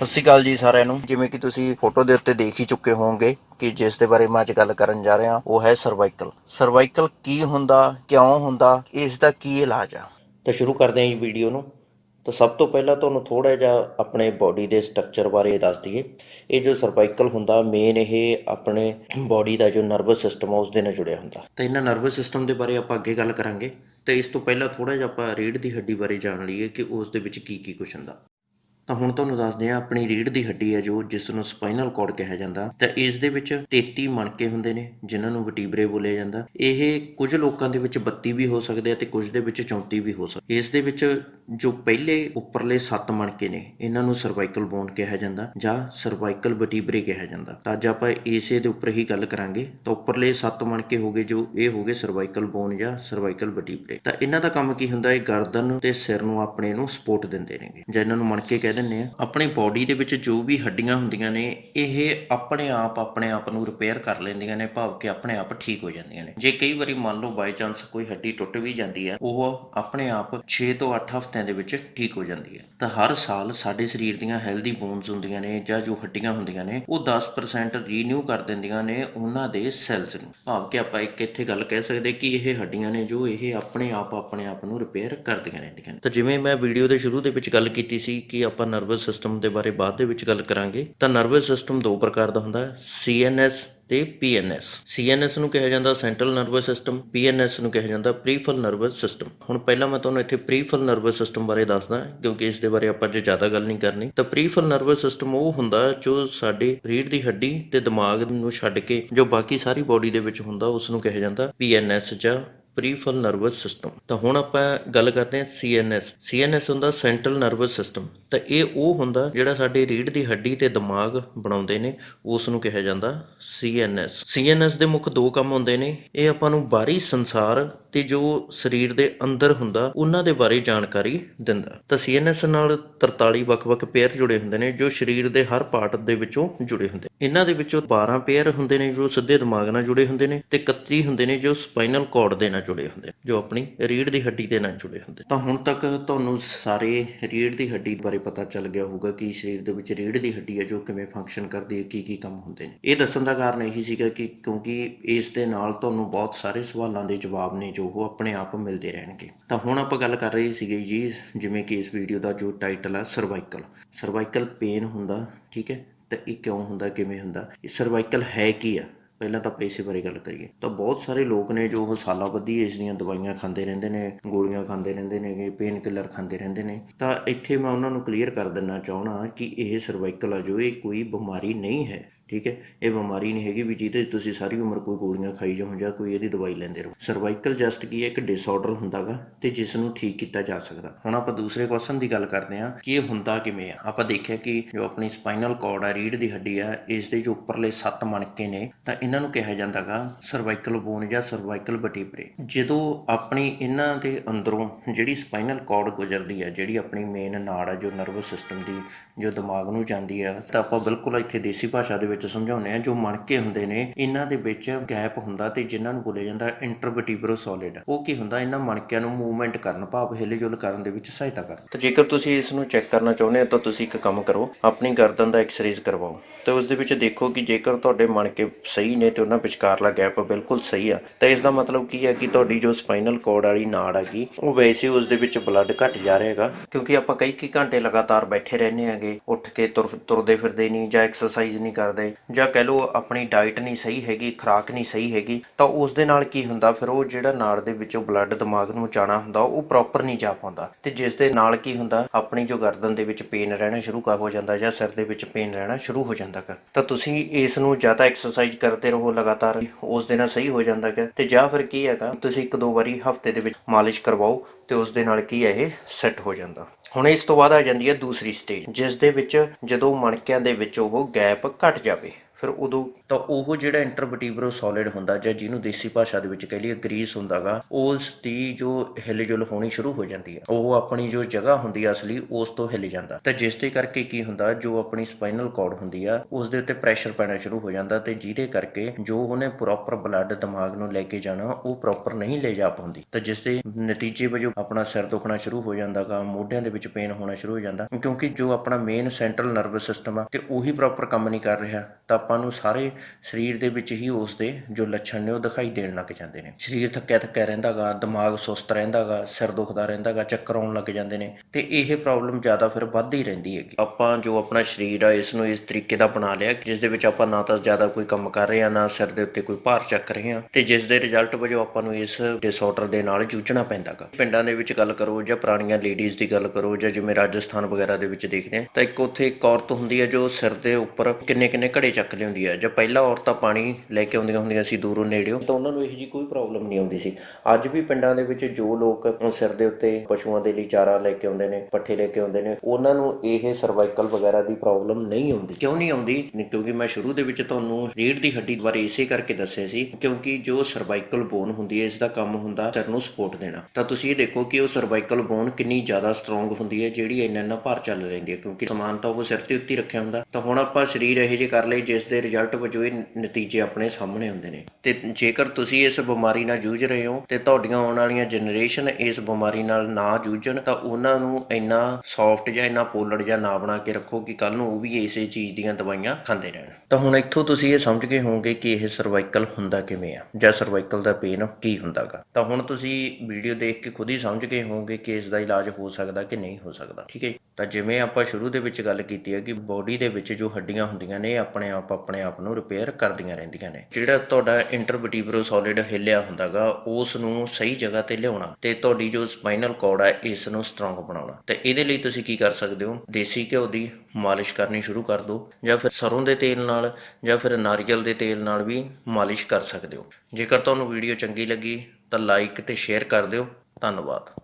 ਸਤਿ ਸ਼੍ਰੀ ਅਕਾਲ ਜੀ ਸਾਰਿਆਂ ਨੂੰ। ਜਿਵੇਂ ਕਿ ਤੁਸੀਂ ਫੋਟੋ ਦੇ ਉੱਤੇ ਦੇਖ ਹੀ ਚੁੱਕੇ ਹੋਵੋਗੇ ਕਿ ਜਿਸ ਦੇ ਬਾਰੇ ਮੈਂ ਅੱਜ ਗੱਲ ਕਰਨ ਜਾ ਰਿਹਾ, ਉਹ ਹੈ ਸਰਵਾਈਕਲ ਸਰਵਾਈਕਲ ਕੀ ਹੁੰਦਾ, ਕਿਉਂ ਹੁੰਦਾ, ਇਸ ਦਾ ਕੀ ਇਲਾਜ ਆ? ਤਾਂ ਸ਼ੁਰੂ ਕਰਦੇ ਹਾਂ ਜੀ ਵੀਡੀਓ ਨੂੰ। ਤਾਂ ਸਭ ਤੋਂ ਪਹਿਲਾਂ ਤੁਹਾਨੂੰ ਥੋੜਾ ਜਿਹਾ ਆਪਣੇ ਬਾਡੀ ਦੇ ਸਟਰਕਚਰ ਬਾਰੇ ਦੱਸ ਦਈਏ। ਇਹ ਜੋ ਸਰਵਾਈਕਲ ਹੁੰਦਾ ਮੇਨ ਇਹ ਆਪਣੇ ਬਾਡੀ ਦਾ ਜੋ ਨਰਵਸ ਸਿਸਟਮ ਆ ਉਸ ਦੇ ਨਾਲ ਜੁੜਿਆ ਹੁੰਦਾ। ਤਾਂ ਇਹਨਾਂ ਨਰਵਸ ਸਿਸਟਮ ਦੇ ਬਾਰੇ ਆਪਾਂ ਅੱਗੇ ਗੱਲ ਕਰਾਂਗੇ। ਤੇ ਇਸ ਤੋਂ ਪਹਿਲਾਂ ਥੋੜਾ ਜਿਹਾ ਆਪਾਂ ਰੀੜ੍ਹ ਦੀ ਹੱਡੀ ਬਾਰੇ ਜਾਣ ਲਈਏ ਕਿ ਉਸ ਦੇ ਵਿੱਚ ਕੀ ਕੀ ਕੁਝ ਹੁੰਦਾ ਤਾਂ ਹੁਣ ਤੁਹਾਨੂੰ ਦੱਸਦੇ ਆ ਆਪਣੀ ਰੀੜ ਦੀ ਹੱਡੀ ਹੈ ਜੋ ਜਿਸ ਨੂੰ ਸਪਾਈਨਲ ਕਾਰਡ ਕਿਹਾ ਜਾਂਦਾ। ਤਾਂ ਇਸ ਦੇ ਵਿੱਚ 33 ਮਣਕੇ ਹੁੰਦੇ ਨੇ, ਜਿਨ੍ਹਾਂ ਨੂੰ ਵਟੀਬਰੇ ਬੋਲਿਆ ਜਾਂਦਾ। ਇਹ ਕੁਝ ਲੋਕਾਂ ਦੇ ਵਿੱਚ 32 ਵੀ ਹੋ ਸਕਦੇ ਆ ਤੇ ਕੁਝ ਦੇ ਵਿੱਚ 34 ਵੀ ਹੋ ਸਕਦੇ। ਇਸ ਦੇ ਵਿੱਚ ਜੋ ਪਹਿਲੇ ਉੱਪਰਲੇ 7 ਮਣਕੇ ਨੇ, ਇਹਨਾਂ ਨੂੰ ਸਰਵਾਈਕਲ ਬੋਨ ਕਿਹਾ ਜਾਂਦਾ ਜਾਂ ਸਰਵਾਈਕਲ ਵਟੀਬਰੇ ਕਿਹਾ ਜਾਂਦਾ। ਤਾਂ ਅੱਜ ਆਪਾਂ ਇਸੇ ਦੇ ਉੱਪਰ ਹੀ ਗੱਲ ਕਰਾਂਗੇ। ਤਾਂ ਉੱਪਰਲੇ 7 ਮਣਕੇ ਹੋਗੇ ਜੋ ਇਹ ਹੋਗੇ ਸਰਵਾਈਕਲ ਬੋਨ ਜਾਂ ਸਰਵਾਈਕਲ ਵਟੀਬਰੇ ਤਾਂ ਇਹਨਾਂ ਦਾ ਕੰਮ ਕੀ ਹੁੰਦਾ ਹੈ? ਗਰਦਨ ਤੇ ਸਿਰ ਨੂੰ ਆਪਣੇ ਨੂੰ ਸਪੋਰਟ ਦਿੰਦੇ ਨੇਗੇ। ਜਾਂ ਇਹਨਾਂ ਨੂੰ ਮਣਕੇ ਕਹਿ ਦਿੰਦੇ ਆ ਆਪਣੀ ਬਾਡੀ ਦੇ ਵਿੱਚ ਜੋ ਵੀ ਹੱਡੀਆਂ ਹੁੰਦੀਆਂ ਨੇ, ਇਹ ਆਪਣੇ ਆਪ ਆਪਣੇ ਆਪ ਨੂੰ ਰਿਪੇਅਰ ਕਰ ਲੈਂਦੀਆਂ ਨੇ, ਭਾਵ ਕਿ ਆਪਣੇ ਆਪ ਠੀਕ ਹੋ ਜਾਂਦੀਆਂ ਨੇ। ਜੇ ਕਈ ਵਾਰੀ ਮੰਨ ਲਓ ਬਾਈ ਚਾਂਸ ਕੋਈ ਹੱਡੀ ਟੁੱਟ ਵੀ ਜਾਂਦੀ ਹੈ, ਉਹ ਆਪਣੇ ਆਪ 6 ਤੋਂ 8 ਹਫ਼ਤਿਆਂ ਦੇ ਵਿੱਚ ਠੀਕ ਹੋ ਜਾਂਦੀ ਹੈ। ਤਾਂ ਹਰ ਸਾਲ ਸਾਡੇ ਸਰੀਰ ਦੀਆਂ ਹੈਲਦੀ ਬੋਨਸ ਹੁੰਦੀਆਂ ਨੇ ਜਾਂ ਜੋ ਹੱਡੀਆਂ ਹੁੰਦੀਆਂ ਨੇ, ਉਹ 10% ਰੀਨਿਊ ਕਰ ਦਿੰਦੀਆਂ ਨੇ ਉਹਨਾਂ ਦੇ ਸੈਲਸ ਨੂੰ। ਭਾਵ ਕਿ ਆਪਾਂ ਇੱਕ ਇੱਥੇ ਗੱਲ ਕਹਿ ਸਕਦੇ ਕਿ ਇਹ ਹੱਡੀਆਂ ਨੇ ਜੋ ਇਹ ਆਪਣੇ ਆਪ ਆਪਣੇ ਆਪ ਨੂੰ ਰਿਪੇਅਰ ਕਰਦੀਆਂ ਰਹਿੰਦੀਆਂ ਨੇ। ਤਾਂ ਜਿਵੇਂ ਮੈਂ ਵੀਡੀਓ ਦੇ ਸ਼ੁਰੂ ਦੇ ਵਿੱਚ ਗੱਲ ਕੀਤੀ ਸੀ ਕਿ ਆਪਾਂ ਨਰਵਸ ਸਿਸਟਮ ਦੇ ਬਾਰੇ ਬਾਅਦ ਦੇ ਵਿੱਚ ਗੱਲ ਕਰਾਂਗੇ, ਤਾਂ ਨਰਵਸ ਸਿਸਟਮ ਦੋ ਪ੍ਰਕਾਰ ਦਾ ਹੁੰਦਾ ਹੈ ਸੀਐਨਐਸ ਤੇ ਪੀਐਨਐਸ ਸੀਐਨਐਸ ਨੂੰ ਕਿਹਾ ਜਾਂਦਾ ਸੈਂਟਰਲ ਨਰਵਸ ਸਿਸਟਮ ਪੀਐਨਐਸ ਨੂੰ ਕਿਹਾ ਜਾਂਦਾ ਪ੍ਰੀਫਲ ਨਰਵਸ ਸਿਸਟਮ ਹੁਣ ਪਹਿਲਾਂ ਮੈਂ ਤੁਹਾਨੂੰ ਇੱਥੇ ਪ੍ਰੀਫਲ ਨਰਵਸ ਸਿਸਟਮ ਬਾਰੇ ਦੱਸਦਾ ਕਿਉਂਕਿ ਇਸ ਦੇ ਬਾਰੇ ਆਪਾਂ ਅੱਜ ਜ਼ਿਆਦਾ ਗੱਲ ਨਹੀਂ ਕਰਨੀ। ਤਾਂ ਪ੍ਰੀਫਲ ਨਰਵਸ ਸਿਸਟਮ ਉਹ ਹੁੰਦਾ ਜੋ ਸਾਡੇ ਰੀੜ੍ਹ ਦੀ ਹੱਡੀ ਤੇ ਦਿਮਾਗ ਨੂੰ ਛੱਡ ਕੇ, ਜੋ ਬਾਕੀ ਸਾਰੀ ਬਾਡੀ ਦੇ ਵਿੱਚ ਹੁੰਦਾ ਉਸ ਨੂੰ ਕਿਹਾ ਜਾਂਦਾ ਪੀਐਨਐਸ ਜਾਂ ਪ੍ਰੀਫਲ ਨਰਵਸ ਸਿਸਟਮ ਤਾਂ ਹੁਣ ਆਪਾਂ ਗੱਲ ਕਰਦੇ ਹਾਂ ਸੀਐਨਐਸ ਸੀਐਨਐਸ ਹੁੰਦਾ ਸੈਂਟਰਲ ਨਰਵਸ ਸਿਸਟਮ ਤਾਂ ਇਹ ਉਹ ਹੁੰਦਾ ਜਿਹੜਾ ਸਾਡੇ ਰੀੜ੍ਹ ਦੀ ਹੱਡੀ ਤੇ ਦਿਮਾਗ ਬਣਾਉਂਦੇ ਨੇ, ਉਸ ਨੂੰ ਕਿਹਾ ਜਾਂਦਾ ਸੀਐਨਐਸ ਸੀਐਨਐਸ ਦੇ ਮੁੱਖ ਦੋ ਕੰਮ ਹੁੰਦੇ ਨੇ, ਇਹ ਆਪਾਂ ਨੂੰ ਬਾਹਰੀ ਸੰਸਾਰ ਤੇ ਜੋ ਸਰੀਰ ਦੇ ਅੰਦਰ ਹੁੰਦਾ, ਉਹਨਾਂ ਦੇ ਬਾਰੇ ਜਾਣਕਾਰੀ ਦਿੰਦਾ। ਤਾਂ ਸੀਐਨਐਸ ਨਾਲ 43 ਵੱਖ-ਵੱਖ ਪੇਅਰ ਜੁੜੇ ਹੁੰਦੇ ਨੇ, ਜੋ ਸਰੀਰ ਦੇ ਹਰ ਪਾਰਟ ਦੇ ਵਿੱਚੋਂ ਜੁੜੇ ਹੁੰਦੇ ਇਹਨਾਂ ਦੇ ਵਿੱਚੋਂ 12 ਪੇਅਰ ਹੁੰਦੇ ਨੇ, ਜੋ ਸਿੱਧੇ ਦਿਮਾਗ ਨਾਲ ਜੁੜੇ ਹੁੰਦੇ ਨੇ ਤੇ 31 ਹੁੰਦੇ ਨੇ, ਜੋ ਸਪਾਈਨਲ ਕਾਰਡ ਦੇ ਨਾਲ ਜੁੜੇ ਹੁੰਦੇ ਜੋ ਆਪਣੀ ਰੀੜ੍ਹ ਦੀ ਹੱਡੀ ਦੇ ਨਾਲ ਜੁੜੇ ਹੁੰਦੇ ਤਾਂ ਹੁਣ ਤੱਕ ਤੁਹਾਨੂੰ ਸਾਰੇ ਰੀੜ੍ਹ ਦੀ ਹੱਡੀ ਬਾਰੇ ਪਤਾ ਚੱਲ ਗਿਆ ਹੋਊਗਾ ਕਿ ਸਰੀਰ ਦੇ ਵਿੱਚ ਰੀੜ੍ਹ ਦੀ ਹੱਡੀ ਹੈ ਜੋ ਕਿਵੇਂ ਫੰਕਸ਼ਨ ਕਰਦੀ ਹੈ ਕੀ ਕੀ ਕੰਮ ਹੁੰਦੇ ਨੇ। ਇਹ ਦੱਸਣ ਦਾ ਕਾਰਨ ਇਹੀ ਸੀਗਾ ਕਿ ਕਿਉਂਕਿ ਇਸ ਦੇ ਨਾਲ ਤੁਹਾਨੂੰ ਬਹੁਤ ਸਾਰੇ ਸਵਾਲਾਂ ਦੇ ਜਵਾਬ ਨੇ ਜੋ ਉਹ ਆਪਣੇ ਆਪ ਮਿਲਦੇ ਰਹਿਣਗੇ। ਤਾਂ ਹੁਣ ਆਪਾਂ ਗੱਲ ਕਰ ਰਹੇ ਸੀਗੇ ਜੀ, ਜਿਵੇਂ ਕਿ ਇਸ ਵੀਡੀਓ ਦਾ ਜੋ ਟਾਈਟਲ ਆ ਸਰਵਾਈਕਲ ਸਰਵਾਈਕਲ ਪੇਨ ਹੁੰਦਾ, ਠੀਕ ਹੈ? ਤਾਂ ਇਹ ਕਿਉਂ ਹੁੰਦਾ, ਕਿਵੇਂ ਹੁੰਦਾ? ਇਹ ਸਰਵਾਈਕਲ ਹੈ ਕੀ ਆ? ਪਹਿਲਾਂ ਤਾਂ ਪੈਸੇ ਬਾਰੇ ਗੱਲ ਕਰੀਏ। ਤਾਂ ਬਹੁਤ ਸਾਰੇ ਲੋਕ ਨੇ ਜੋ ਸਾਲਾਂ ਬੱਧੀ ਇਸ ਦੀਆਂ ਦਵਾਈਆਂ ਖਾਂਦੇ ਰਹਿੰਦੇ ਨੇ, ਗੋਲੀਆਂ ਖਾਂਦੇ ਰਹਿੰਦੇ ਨੇਗੇ ਪੇਨ ਕਿਲਰ ਖਾਂਦੇ ਰਹਿੰਦੇ ਨੇ। ਤਾਂ ਇੱਥੇ ਮੈਂ ਉਹਨਾਂ ਨੂੰ ਕਲੀਅਰ ਕਰ ਦੇਣਾ ਚਾਹਣਾ ਕਿ ਇਹ ਸਰਵਾਈਕਲ ਆ ਜੋ ਇਹ ਕੋਈ ਬਿਮਾਰੀ ਨਹੀਂ ਹੈ। ਠੀਕ ਹੈ? ਇਹ ਬਿਮਾਰੀ ਨਹੀਂ ਹੈਗੀ ਵੀ ਜਿਹਦੇ 'ਚ ਤੁਸੀਂ ਸਾਰੀ ਉਮਰ ਕੋਈ ਗੋਲੀਆਂ ਖਾਈ ਜਾਓ ਜਾਂ ਕੋਈ ਇਹਦੀ ਦਵਾਈ ਲੈਂਦੇ ਰਹੋ। ਸਰਵਾਈਕਲ ਜਸਟ ਕੀ ਹੈ? ਇੱਕ ਡਿਸਆਰਡਰ ਹੁੰਦਾਗਾ ਤੇ ਜਿਸ ਨੂੰ ਠੀਕ ਕੀਤਾ ਜਾ ਸਕਦਾ। ਹੁਣ ਆਪਾਂ ਦੂਸਰੇ ਕੁਐਸਚਨ ਦੀ ਗੱਲ ਕਰਦੇ ਹਾਂ ਕਿ ਇਹ ਹੁੰਦਾ ਕਿਵੇਂ ਆ? ਆਪਾਂ ਦੇਖਿਆ ਕਿ ਜੋ ਆਪਣੀ ਸਪਾਈਨਲ ਕਾਰਡ ਆ ਰੀੜ ਦੀ ਹੱਡੀ ਆ, ਇਸ ਦੇ ਜੋ ਉੱਪਰਲੇ ਸੱਤ ਮਣਕੇ ਨੇ, ਤਾਂ ਇਹਨਾਂ ਨੂੰ ਕਿਹਾ ਜਾਂਦਾਗਾ ਸਰਵਾਈਕਲ ਬੋਨ ਜਾਂ ਸਰਵਾਈਕਲ ਵਟੀਬਰੇ ਜਦੋਂ ਆਪਣੀ ਇਹਨਾਂ ਦੇ ਅੰਦਰੋਂ ਜਿਹੜੀ ਸਪਾਈਨਲ ਕਾਰਡ ਗੁਜ਼ਰਦੀ ਹੈ ਜਿਹੜੀ ਆਪਣੀ ਮੇਨ ਨਾੜ ਆ, ਜੋ ਨਰਵਸ ਸਿਸਟਮ ਦੀ, ਜੋ ਦਿਮਾਗ ਨੂੰ ਜਾਂਦੀ ਆ, ਤਾਂ ਆਪਾਂ ਬਿਲਕੁਲ ਇੱਥੇ ਦੇਸੀ ਭਾਸ਼ਾ ਦੇ ਵਿੱਚ ਸਮਝਾਉਂਦੇ ਆ ਜੋ ਮਣਕੇ ਹੁੰਦੇ ਨੇ, ਇਹਨਾਂ ਦੇ ਵਿੱਚ ਗੈਪ ਹੁੰਦਾ ਤੇ ਜਿਨ੍ਹਾਂ ਨੂੰ ਬੋਲਿਆ ਜਾਂਦਾ ਇੰਟਰਵਰਟੀਬਰੋ ਸੋਲਿਡ ਉਹ ਕੀ ਹੁੰਦਾ? ਇਹਨਾਂ ਮਣਕਿਆਂ ਨੂੰ ਮੂਵਮੈਂਟ ਕਰਨ, ਭਾਵ ਹਿਲਜੁਲ ਕਰਨ ਦੇ ਵਿੱਚ ਸਹਾਇਤਾ ਕਰਦਾ ਤਾਂ ਜੇਕਰ ਤੁਸੀਂ ਇਸ ਨੂੰ ਚੈੱਕ ਕਰਨਾ ਚਾਹੁੰਦੇ ਹੋ, ਤਾਂ ਤੁਸੀਂ ਇੱਕ ਕੰਮ ਕਰੋ, ਆਪਣੀ ਗਰਦਨ ਦਾ ਐਕਸਰੇਜ਼ ਕਰਵਾਓ। ਤੇ ਉਸ ਦੇ ਵਿੱਚ ਦੇਖੋ ਕਿ ਜੇਕਰ ਤੁਹਾਡੇ ਮਣਕੇ ਸਹੀ ਨੇ ਤੇ ਉਹਨਾਂ ਵਿਚਕਾਰਲਾ ਗੈਪ ਬਿਲਕੁਲ ਸਹੀ ਆ, ਤਾਂ ਇਸ ਦਾ ਮਤਲਬ ਕੀ ਹੈ ਕਿ ਤੁਹਾਡੀ ਜੋ ਸਪਾਈਨਲ ਕੋਰਡ ਵਾਲੀ ਨਾੜ ਹੈਗੀ, ਉਹ ਵੈਸੇ ਉਸ ਦੇ ਵਿੱਚ ਬਲੱਡ ਘਟ ਜਾ ਰਿਹਾ ਹੈਗਾ। ਕਿਉਂਕਿ ਆਪਾਂ ਕਈ ਕਈ ਘੰਟੇ ਲਗਾਤਾਰ ਬੈਠੇ ਰਹਿੰਦੇ ਹੈਗੇ, ਉੱਠ ਕੇ ਤੁਰ, ਤੁਰਦੇ ਫਿਰਦੇ ਨਹੀਂ ਜਾਂ ਐਕਸਰਸਾਈਜ਼ ਨਹੀਂ ਕਰਦੇ ਜਾਂ ਕਹਿ ਲਓ ਆਪਣੀ ਡਾਈਟ ਨਹੀਂ ਸਹੀ ਹੈਗੀ, ਖੁਰਾਕ ਨਹੀਂ ਸਹੀ ਹੈਗੀ, ਤਾਂ ਉਸ ਦੇ ਨਾਲ ਕੀ ਹੁੰਦਾ? ਫਿਰ ਉਹ ਜਿਹੜਾ ਨਾੜ ਦੇ ਵਿੱਚੋਂ ਬਲੱਡ ਦਿਮਾਗ ਨੂੰ ਜਾਣਾ ਹੁੰਦਾ, ਉਹ ਪ੍ਰੋਪਰ ਨਹੀਂ ਜਾ ਪਾਉਂਦਾ। ਤੇ ਜਿਸ ਦੇ ਨਾਲ ਕੀ ਹੁੰਦਾ? ਆਪਣੀ ਜੋ ਗਰਦਨ ਦੇ ਵਿੱਚ ਪੇਨ ਰਹਿਣਾ ਸ਼ੁਰੂ ਕਰ ਹੋ ਜਾਂਦਾ ਜਾਂ ਸਿਰ ਦੇ ਵਿੱਚ ਪੇਨ ਰਹਿਣਾ ਸ਼ੁਰੂ ਹੋ ਜਾਂਦਾ ਹੈ ਤਾਂ ਤੁਸੀਂ ਇਸ ਨੂੰ ਜ਼ਿਆਦਾ ਐਕਸਰਸਾਈਜ਼ ਕਰਦੇ ਰਹੋ ਲਗਾਤਾਰ, ਉਸ ਦੇ ਨਾਲ ਸਹੀ ਹੋ ਜਾਂਦਾ ਹੈ ਤੇ ਜਾਂ ਫਿਰ ਕੀ ਹੈਗਾ? ਤੁਸੀਂ ਇੱਕ ਦੋ ਵਾਰੀ ਹਫ਼ਤੇ ਦੇ ਵਿੱਚ ਮਾਲਿਸ਼ ਕਰਵਾਓ ਤੇ ਉਸ ਦੇ ਨਾਲ ਕੀ ਹੈ ਇਹ ਸੈੱਟ ਹੋ ਜਾਂਦਾ। ਹੁਣ ਇਸ ਤੋਂ ਬਾਅਦ ਆ ਜਾਂਦੀ ਹੈ ਦੂਸਰੀ ਸਟੇਜ ਜਿਸ ਦੇ ਵਿੱਚ ਜਦੋਂ ਮਣਕਿਆਂ ਦੇ ਵਿੱਚ ਉਹ ਗੈਪ ਘਟ ਜਾਵੇ। Gabby. ਫਿਰ ਉਦੋਂ ਤਾਂ ਉਹ ਜਿਹੜਾ ਇੰਟਰਵਰਟੀਬਰੋ ਸੋਲਿਡ ਹੁੰਦਾ ਜਾਂ ਜਿਹਨੂੰ ਦੇਸੀ ਭਾਸ਼ਾ ਦੇ ਵਿੱਚ ਕਹਿ ਲਈਏ ਗਰੀਸ ਹੁੰਦਾਗਾ, ਉਸ ਦੀ ਜੋ ਹਿਲਜੁਲ ਹੋਣੀ ਸ਼ੁਰੂ ਹੋ ਜਾਂਦੀ ਹੈ। ਉਹ ਆਪਣੀ ਜੋ ਜਗ੍ਹਾ ਹੁੰਦੀ ਆ ਅਸਲੀ, ਉਸ ਤੋਂ ਹਿੱਲ ਜਾਂਦਾ। ਤਾਂ ਜਿਸ ਦੇ ਕਰਕੇ ਕੀ ਹੁੰਦਾ, ਜੋ ਆਪਣੀ ਸਪਾਈਨਲ ਕਾਰਡ ਹੁੰਦੀ ਆ, ਉਸ ਦੇ ਉੱਤੇ ਪ੍ਰੈਸ਼ਰ ਪੈਣਾ ਸ਼ੁਰੂ ਹੋ ਜਾਂਦਾ ਤੇ ਜਿਹਦੇ ਕਰਕੇ ਜੋ ਉਹਨੇ ਪ੍ਰੋਪਰ ਬਲੱਡ ਦਿਮਾਗ ਨੂੰ ਲੈ ਕੇ ਜਾਣਾ, ਉਹ ਪ੍ਰੋਪਰ ਨਹੀਂ ਲੈ ਜਾ ਪਾਉਂਦੀ। ਤਾਂ ਜਿਸ ਦੇ ਨਤੀਜੇ ਵਜੋਂ ਆਪਣਾ ਸਿਰ ਦੁਖਣਾ ਸ਼ੁਰੂ ਹੋ ਜਾਂਦਾਗਾ, ਮੋਢਿਆਂ ਦੇ ਵਿੱਚ ਪੇਨ ਹੋਣਾ ਸ਼ੁਰੂ ਹੋ ਜਾਂਦਾ, ਕਿਉਂਕਿ ਜੋ ਆਪਣਾ ਮੇਨ ਸੈਂਟਰਲ ਨਰਵਸ ਸਿਸਟਮ ਆ, ਤੇ ਉਹੀ ਪ੍ਰੋਪਰ ਕੰਮ ਨਹੀਂ ਕਰ ਰਿਹਾ, ਤਾਂ ਆਪਾਂ ਨੂੰ ਸਾਰੇ ਸਰੀਰ ਦੇ ਵਿੱਚ ਹੀ ਉਸ ਦੇ ਜੋ ਲੱਛਣ ਨੇ ਉਹ ਦਿਖਾਈ ਦੇਣ ਲੱਗ ਜਾਂਦੇ ਨੇ। ਸਰੀਰ ਥੱਕਿਆ ਥੱਕਿਆ ਰਹਿੰਦਾਗਾ, ਦਿਮਾਗ ਸੁਸਤ ਰਹਿੰਦਾਗਾ, ਸਿਰ ਦੁਖਦਾ ਰਹਿੰਦਾਗਾ, ਚੱਕਰ ਆਉਣ ਲੱਗ ਜਾਂਦੇ ਨੇ ਤੇ ਇਹ ਪ੍ਰੋਬਲਮ ਜ਼ਿਆਦਾ ਫਿਰ ਵੱਧਦੀ ਰਹਿੰਦੀ ਹੈਗੀ। ਆਪਾਂ ਜੋ ਆਪਣਾ ਸਰੀਰ ਆ, ਇਸ ਨੂੰ ਇਸ ਤਰੀਕੇ ਦਾ ਬਣਾ ਲਿਆ ਕਿ ਜਿਸ ਦੇ ਵਿੱਚ ਆਪਾਂ ਨਾ ਤਾਂ ਜ਼ਿਆਦਾ ਕੋਈ ਕੰਮ ਕਰ ਰਹੇ ਆ, ਨਾ ਸਿਰ ਦੇ ਉੱਤੇ ਕੋਈ ਭਾਰ ਚੱਕ ਰਹੇ ਆ ਤੇ ਜਿਸ ਦੇ ਰਿਜ਼ਲਟ ਵਜੋਂ ਆਪਾਂ ਨੂੰ ਇਸ ਡਿਸਆਰਡਰ ਦੇ ਨਾਲ ਜੂਝਣਾ ਪੈਂਦਾਗਾ। ਪਿੰਡਾਂ ਦੇ ਵਿੱਚ ਗੱਲ ਕਰੋ ਜਾਂ ਪੁਰਾਣੀਆਂ ਲੇਡੀਜ਼ ਦੀ ਗੱਲ ਕਰੋ ਜਾਂ ਜਿਵੇਂ ਰਾਜਸਥਾਨ ਵਗੈਰਾ ਦੇ ਵਿੱਚ ਦੇਖਦੇ ਆ, ਤਾਂ ਇੱਕ ਉੱਥੇ ਇੱਕ ਔਰਤ ਹੁੰਦੀ ਹੈ ਜੋ ਸਿਰ ਦੇ ਉੱਪਰ ਕਿੰਨੇ ਕਿੰਨੇ ਘੜੇ ਚੱਕ ਲਿਆਉਂਦੀ ਹੈ। ਜਾਂ ਪਹਿਲਾਂ ਔਰਤਾਂ ਪਾਣੀ ਲੈ ਕੇ ਆਉਂਦੀਆਂ ਹੁੰਦੀਆਂ ਸੀ ਦੂਰੋਂ ਨੇੜਿਓਂ, ਤਾਂ ਉਹਨਾਂ ਨੂੰ ਇਹੋ ਜੀ ਕੋਈ ਪ੍ਰੋਬਲਮ ਨਹੀਂ ਆਉਂਦੀ ਸੀ। ਅੱਜ ਵੀ ਪਿੰਡਾਂ ਦੇ ਵਿੱਚ ਜੋ ਲੋਕ ਸਿਰ ਦੇ ਉੱਤੇ ਪਸ਼ੂਆਂ ਦੇ ਲਈ ਚਾਰਾ ਲੈ ਕੇ ਆਉਂਦੇ ਨੇ, ਪੱਠੇ ਲੈ ਕੇ ਆਉਂਦੇ ਨੇ, ਉਹਨਾਂ ਨੂੰ ਇਹ ਸਰਵਾਈਕਲ ਵਗੈਰਾ ਦੀ ਪ੍ਰੋਬਲਮ ਨਹੀਂ ਆਉਂਦੀ। ਕਿਉਂ ਨਹੀਂ ਆਉਂਦੀ? ਕਿਉਂਕਿ ਮੈਂ ਸ਼ੁਰੂ ਦੇ ਵਿੱਚ ਤੁਹਾਨੂੰ ਰੀੜ ਦੀ ਹੱਡੀ ਬਾਰੇ ਇਸੇ ਕਰਕੇ ਦੱਸਿਆ ਸੀ, ਕਿਉਂਕਿ ਜੋ ਸਰਵਾਈਕਲ ਬੋਨ ਹੁੰਦੀ ਹੈ ਇਸ ਦਾ ਕੰਮ ਹੁੰਦਾ ਸਿਰ ਨੂੰ ਸਪੋਰਟ ਦੇਣਾ। ਤਾਂ ਤੁਸੀਂ ਇਹ ਦੇਖੋ ਕਿ ਉਹ ਸਰਵਾਈਕਲ ਬੋਨ ਕਿੰਨੀ ਜ਼ਿਆਦਾ ਸਟਰੋਂਗ ਹੁੰਦੀ ਹੈ, ਜਿਹੜੀ ਇੰਨਾ ਇੰਨਾ ਭਾਰ ਚੱਲ ਰਹਿੰਦੀ ਹੈ, ਕਿਉਂਕਿ ਸਮਾਨ ਤਾਂ ਉਹ ਸਿਰ ਤੇ ਉੱਤੇ ਹੀ ਰੱਖਿਆ ਹੁੰਦਾ। ਤਾਂ ਹੁਣ ਆਪਾਂ ਸਰੀਰ ਇਹੋ ਜਿਹੇ ਕਰ ਲਏ, ਜਿਸ ਦੇ ਰਿਜ਼ਲਟ ਵਜੋਂ ਇਹ ਨਤੀਜੇ ਆਪਣੇ ਸਾਹਮਣੇ ਹੁੰਦੇ ਨੇ। ਤੇ ਜੇਕਰ ਤੁਸੀਂ ਇਸ ਬਿਮਾਰੀ ਨਾਲ ਜੂਝ ਰਹੇ ਹੋ ਤੇ ਤੁਹਾਡੀਆਂ ਆਉਣ ਵਾਲੀਆਂ ਜਨਰੇਸ਼ਨ ਇਸ ਬਿਮਾਰੀ ਨਾਲ ਨਾ ਜੂਝਣ, ਤਾਂ ਉਹਨਾਂ ਨੂੰ ਇੰਨਾ ਸੌਫਟ ਜਾਂ ਇੰਨਾ ਪੋਲੜ ਜਾਂ ਨਾ ਬਣਾ ਕੇ ਰੱਖੋ ਕਿ ਕੱਲ ਨੂੰ ਉਹ ਵੀ ਇਸੇ ਚੀਜ਼ ਦੀਆਂ ਦਵਾਈਆਂ ਖਾਂਦੇ ਰਹਿਣ। ਤਾਂ ਹੁਣ ਇੱਥੋਂ ਤੁਸੀਂ ਇਹ ਸਮਝ ਗਏ ਹੋਵੋਗੇ ਕਿ ਇਹ ਸਰਵਾਈਕਲ ਹੁੰਦਾ ਕਿਵੇਂ ਆ ਜਾਂ ਸਰਵਾਈਕਲ ਦਾ ਪੇਨ ਕੀ ਹੁੰਦਾਗਾ ਤਾਂ ਹੁਣ ਤੁਸੀਂ ਵੀਡੀਓ ਦੇਖ ਕੇ ਖੁਦ ਹੀ ਸਮਝ ਗਏ ਹੋਵੋਗੇ ਕਿ ਇਸ ਦਾ ਇਲਾਜ ਹੋ ਸਕਦਾ ਕਿ ਨਹੀਂ ਹੋ ਸਕਦਾ। ਠੀਕ ਹੈ ਤਾਂ ਜਿਵੇਂ ਆਪਾਂ ਸ਼ੁਰੂ ਦੇ ਵਿੱਚ ਗੱਲ ਕੀਤੀ ਹੈ ਕਿ ਬੋਡੀ ਦੇ ਵਿੱਚ ਜੋ ਹੱਡੀਆਂ ਹੁੰਦੀਆਂ ਨੇ ਆਪਣੇ ਆਪ ਆਪਣੇ ਆਪ ਨੂੰ ਰਿਪੇਅਰ ਕਰਦੀਆਂ ਰਹਿੰਦੀਆਂ ਨੇ। ਜਿਹੜਾ ਤੁਹਾਡਾ ਇੰਟਰਵਰਟੀਬਰੋ ਸੋਲਿਡ ਹਿੱਲਿਆ ਹੁੰਦਾਗਾ ਉਸ ਨੂੰ ਸਹੀ ਜਗ੍ਹਾ ਤੇ ਲਿਆਉਣਾ ਤੇ ਤੁਹਾਡੀ ਜੋ ਸਪਾਈਨਲ ਕਾਰਡ ਹੈ ਇਸ ਨੂੰ ਸਟਰੋਂਗ ਬਣਾਉਣਾ। ਤੇ ਇਹਦੇ ਲਈ ਤੁਸੀਂ ਕੀ ਕਰ ਸਕਦੇ ਹੋ? ਦੇਸੀ ਘਿਓ ਦੀ ਮਾਲਿਸ਼ ਕਰਨੀ ਸ਼ੁਰੂ ਕਰ ਦਿਓ ਜਾਂ ਫਿਰ ਸਰੋਂ ਦੇ ਤੇਲ ਨਾਲ ਜਾਂ ਫਿਰ ਨਾਰੀਅਲ ਦੇ ਤੇਲ ਨਾਲ ਵੀ ਮਾਲਿਸ਼ ਕਰ ਸਕਦੇ ਹੋ। ਜੇਕਰ ਤੁਹਾਨੂੰ ਵੀਡੀਓ ਚੰਗੀ ਲੱਗੀ ਤਾਂ ਲਾਈਕ ਤੇ ਸ਼ੇਅਰ ਕਰ ਦਿਓ। ਧੰਨਵਾਦ।